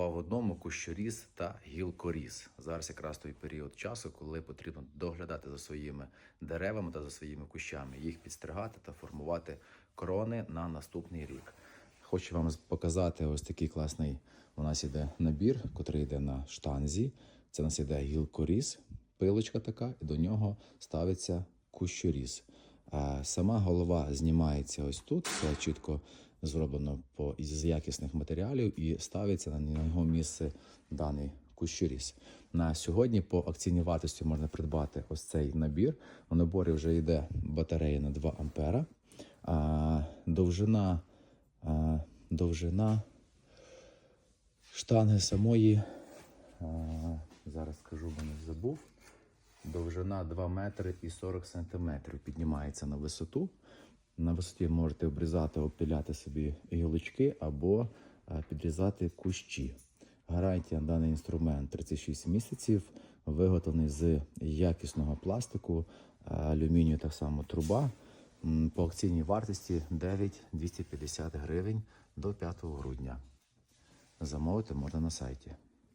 два в одному кущоріз та гілкоріз. Зараз якраз той період часу, коли потрібно доглядати за своїми деревами та за своїми кущами, їх підстригати та формувати крони на наступний рік. Хочу вам показати ось такий класний. У нас іде набір, який йде на штанзі. Це у нас іде гілкоріз, пилочка така, і до нього ставиться кущоріз. Сама голова знімається ось тут. Все чітко зроблено по з якісних матеріалів і ставиться на його місце даний кущоріз. На сьогодні по акційній вартості можна придбати ось цей набір. У наборі вже йде батарея на 2 ампера. А, довжина, а, довжина штанги самої. А, зараз скажу, бо не забув. Довжина 2 метри і 40 сантиметрів піднімається на висоту. На висоті можете обрізати, обпиляти собі гілочки або е, підрізати кущі. Гарантія на даний інструмент 36 місяців, виготовлений з якісного пластику, е, алюмінію так само труба. По акційній вартості 9 250 гривень до 5 грудня. Замовити можна на сайті.